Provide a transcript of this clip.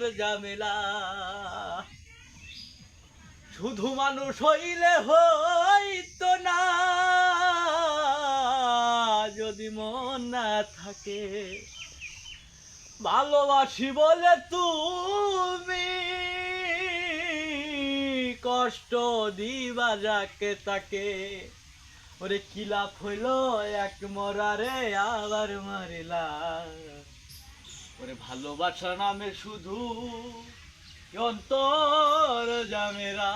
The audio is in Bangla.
জামেলা। শুধু মানুষ হইলে হইতো না। যদি মন না থাকে, ভালোবাসি বলে তুমি। কষ্ট দিবা যাকে তাকে। ওরে কি লাভ হইল এক মরারে, আবার মারিলা। ওরে ভালোবাসা নামে শুধু অন্তর জামেরা?